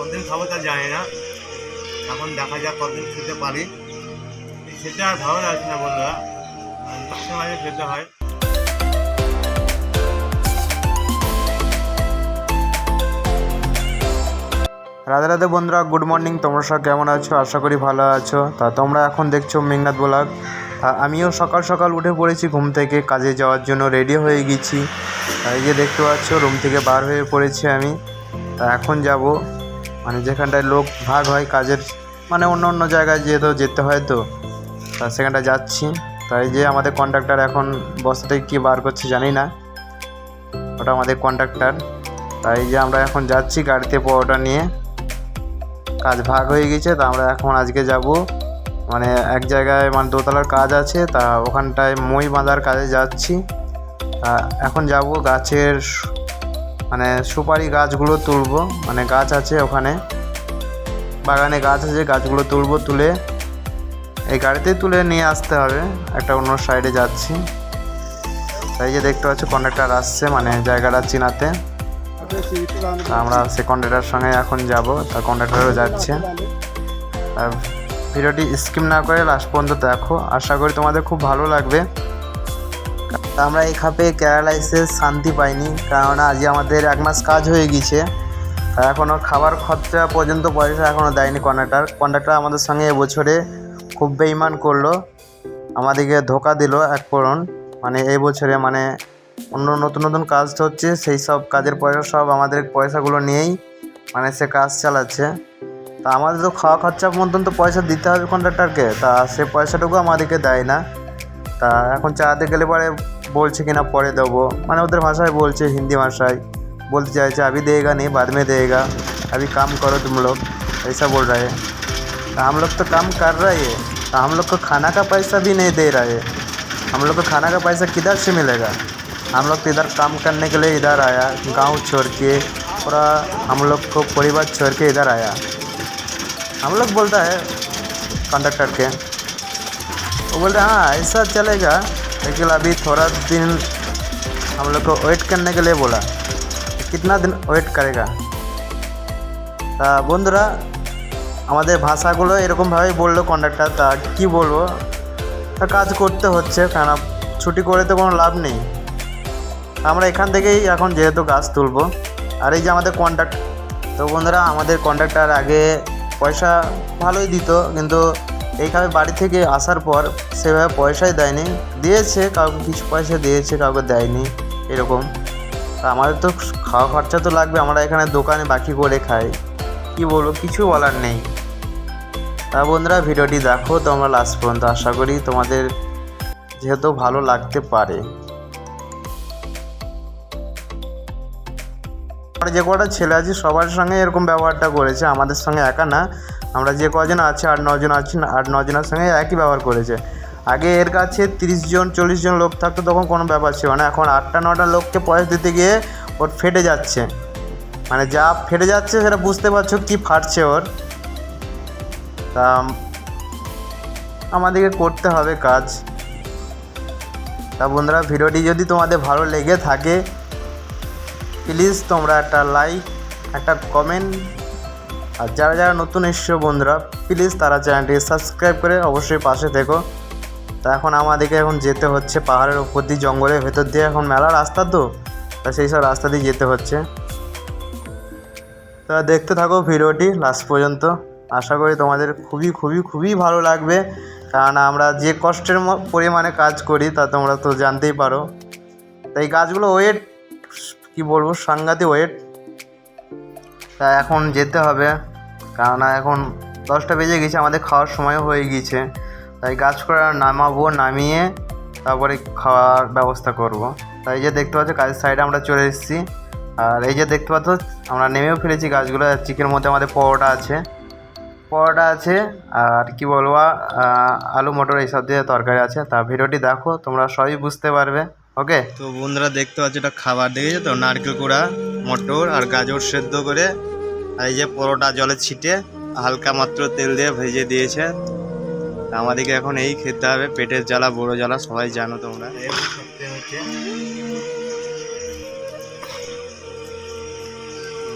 কতদিন খাব তা জানি না। এখন দেখা যাক কতদিন খেতে পারি। খেতে আর ভালো লাগছে না বন্ধুরা। খেতে হয়। রাধে রাধে বন্ধুরা, গুড মর্নিং। তোমরা সব কেমন আছো? আশা করি ভালো আছো। তা তোমরা এখন দেখছ মেঘনাথ ব্লগ। আমিও সকাল সকাল উঠে পড়েছি ঘুম থেকে। কাজে যাওয়ার জন্য রেডি হয়ে গেছি। এই যে দেখতে পাচ্ছ, রুম থেকে বার হয়ে পড়েছি আমি। তা এখন যাব। মানে যেখানটায় লোক ভাগ হয় কাজের মানে অন্য অন্য জায়গায় যেহেতু যেতে হয় তো, তা সেখানটা যাচ্ছি। তাই যে আমাদের কন্ট্রাক্টর এখন বস্তা থেকে কী বার করছে জানি না, ওটা আমাদের কন্ট্রাক্টর তাই যে আমরা এখন যাচ্ছি গাড়িতে পরোটা নিয়ে। কাজ ভাগ হয়ে গেছে, তা আমরা এখন আজকে যাব। মানে এক জায়গায় মানে দোতলার কাজ আছে, তা ওখানটায় মই বাঁধার কাজে যাচ্ছি। এখন যাব গাছের মানে সুপারি গাছগুলো তুলবো। মানে গাছ আছে ওখানে। বাগানে গাছ আছে, গাছগুলো তুলবো, তুলে এই গাড়িতেই তুলে নিয়ে আসতে হবে। একটা অন্য সাইডে যাচ্ছি। তাই যে দেখতে পাচ্ছ কন্ডাক্টর আসছে মানে জায়গাটা চিনাতে। আমরা সে কন্ডাক্টার সঙ্গে এখন যাব। তা কন্ডাক্টারও যাচ্ছে। ভিডিওটি স্কিপ না করে লাস্ট পর্যন্ত দেখো। আশা করি তোমাদের খুব ভালো লাগবে। তা আমরা এই খাপে কেরালা শান্তি পাইনি। কারণ আজ আমাদের এক মাস কাজ হয়ে গেছে। তা এখনও খাবার খরচা পর্যন্ত পয়সা এখনও দেয়নি কন্ডাক্টার কন্ডাক্টার আমাদের সঙ্গে এবছরে খুব বেইমান করল। আমাদেরকে ধোকা দিল এক পূরণ মানে এই বছরে মানে অন্য নতুন নতুন কাজ হচ্ছে, সেই সব কাজের পয়সা সব আমাদের পয়সাগুলো নিয়েই মানে সে কাজ চালাচ্ছে। তা আমাদের তো খাওয়া খরচা মতন তো পয়সা দিতে হবে কন্ডাক্টারকে তা সে পয়সাটুকু আমাদেরকে দেয় না। তা এখন চালাতে গেলে পরে বলছে কিনা পরে দেবো মানে ওদের ভাষায় বলছে হিন্দি ভাষায় बोलते चाहे अभी देगा नहीं बाद में देगा अभी काम करो तुम लोग ऐसा बोल रहे हैं तो हम लोग तो काम कर रहे हैं तो हम लोग को खाना का पैसा भी नहीं दे रहे हम लोग को खाना का पैसा किधर से मिलेगा हम लोग तो इधर काम करने के लिए इधर आया गांव छोड़ के पूरा हम लोग को परिवार छोड़ के इधर आया हम लोग बोलता है कंडक्टर के वो बोलते हैं हाँ ऐसा चलेगा लेकिन अभी थोड़ा दिन हम लोग को वेट करने के लिए बोला कितना दिन ওয়েট করেগা তা বন্ধুরা আমাদের ভাষাগুলো এরকমভাবেই বললো কন্ডাক্টর তা কি বলবো তা কাজ করতে হচ্ছে কেন ছুটি করে তো কোনো লাভ নেই আমরা এখান থেকেই এখন যেহেতু গাছ তুলবো আর এই যে আমাদের কন্ট্রাক্ট তো বন্ধুরা আমাদের কন্ট্রাক্টর আগে পয়সা ভালোই দিত কিন্তু এইভাবে বাড়ি থেকে আসার পর সেভাবে পয়সাই দেয়নি। দিয়েছে কাউকে, কিছু পয়সা দিয়েছে, কাউকে দেয়নি, এরকম। আমাদের তো খাওয়া খরচা তো লাগবে, আমরা এখানে দোকানে বাকি করে খাই। কি বলব, কিছু বলার নেই। তা বন্ধুরা, ভিডিওটি দেখো তোমরা লাস্ট পর্যন্ত। আশা করি তোমাদের যেহেতু ভালো লাগতে পারে। যে কটা ছেলে আছে, সবার সঙ্গে এরকম ব্যবহারটা করেছে, আমাদের সঙ্গে একা না। আমরা যে কজন আছে আট নজন আছি আট নজনের সঙ্গে একই ব্যবহার করেছে। আগে এর কাছে তিরিশ জন, চল্লিশ জন লোক থাকতো, তখন কোনো ব্যাপার ছিল না। এখন আটটা, নটা লোককে পয়সা দিতে গিয়ে ওর ফেটে যাচ্ছে। মানে যা ফেটে যাচ্ছে সেটা বুঝতে পারছ কি ফাটছে ওর। তা, আমাদেরকে করতে হবে কাজ। তা বন্ধুরা, ভিডিওটি যদি তোমাদের ভালো লেগে থাকে প্লিজ তোমরা একটা লাইক একটা কমেন্ট আর যারা যারা নতুন এসছো বন্ধুরা প্লিজ তারা চ্যানেলটি সাবস্ক্রাইব করে অবশ্যই পাশে থেকো। তা এখন আমাদেরকে এখন যেতে হচ্ছে পাহাড়ের উপর দিয়ে, জঙ্গলের ভেতর দিয়ে। এখন মেলা রাস্তা তো, তা সেই সব রাস্তা দিয়ে যেতে হচ্ছে। তা দেখতে থাকো ভিডিওটি লাস্ট পর্যন্ত। আশা করি তোমাদের খুবই খুবই খুবই ভালো লাগবে। কারণ আমরা যে কষ্টের পরিমাণে কাজ করি, তা তোমরা তো জানতেই পারো। তাই গাছগুলো ওয়েট কি বলব, সাংঘাতিক ওয়েট তা এখন যেতে হবে। কারণ এখন দশটা বেজে গেছে, আমাদের খাওয়ার সময় হয়ে গিয়েছে। তাই গাছ করা নামাবো, নামিয়ে তারপরে খাওয়ার ব্যবস্থা করব। তাই যে দেখতে পাচ্ছ কাজের সাইডে আমরা চলে এসেছি। আর এই যে দেখতে পাচ্ছ, আমরা নেমেও ফেলেছি গাছগুলো চিকের মধ্যে আমাদের পরোটা আছে। পরোটা আছে, আর কি বলব আলু মটর এইসব দিয়ে তরকারি আছে। তা ভিডিওটি দেখো, তোমরা সবই বুঝতে পারবে, ওকে? তো বন্ধুরা দেখতে পাচ্ছ এটা খাবার, দেখেছ তো? নারকেল কুড়া, মটর আর গাজর সেদ্ধ করে আর এই যে পরোটা জলে ছিটে হালকা মাত্র তেল দিয়ে ভেজে দিয়েছে। আমাদেরকে এখন এই খেতে হবে পেটের জ্বালা বড় জ্বালা সবাই জানো তোমরা।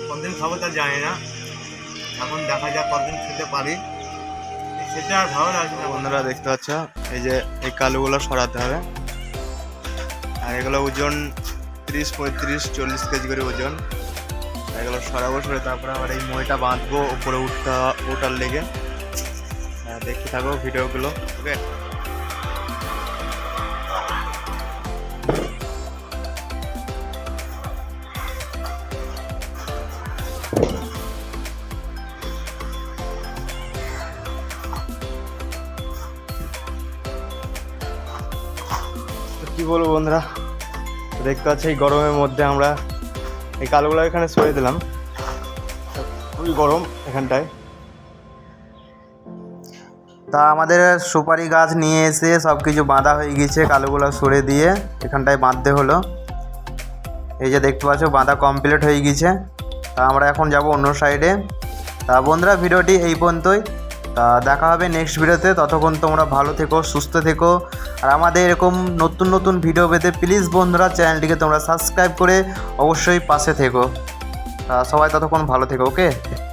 কতদিন খাব তা জানি না। এখন দেখা যাক কতদিন খেতে পারি। সেটা আর ভালো লাগছে না। বন্ধুরা দেখতে পাচ্ছ? এই যে এই কালুগুলো সরাতে হবে। আর এগুলো ওজন তিরিশ পঁয়ত্রিশ চল্লিশ কেজি করে ওজন। এগুলো সরাবো সরে তারপরে আবার এই মইটা বাঁধবো উপরে উঠতে ওঠার লেগে। আর দেখতে থাকো ভিডিওগুলো, ওকে? কি বলব বন্ধুরা? দেখতে পাচ্ছি এই গরমের মধ্যে আমরা এই কালোগুলো এখানে সরে দিলাম। খুবই গরম এখানটায়। তা আমাদের সুপারি গাছ নিয়ে এসে সব কিছু বাঁধা হয়ে গেছে কালোগুলো সরে দিয়ে এখানটায় বাঁধতে হলো। এই যে দেখতে পাচ্ছ, বাঁধা কমপ্লিট হয়ে গেছে তা আমরা এখন যাব অন্য সাইডে তা বন্ধুরা, ভিডিওটি এই পর্যন্তই। তা দেখা হবে নেক্সট ভিডিওতে ততক্ষণ তোমরা ভালো থেকো, সুস্থ থেকো। আর আমাদের এরকম নতুন নতুন ভিডিও পেতে প্লিজ বন্ধুরা চ্যানেলটিকে তোমরা সাবস্ক্রাইব করে অবশ্যই পাশে থেকো। সবাই ততক্ষণ ভালো থেকো ওকে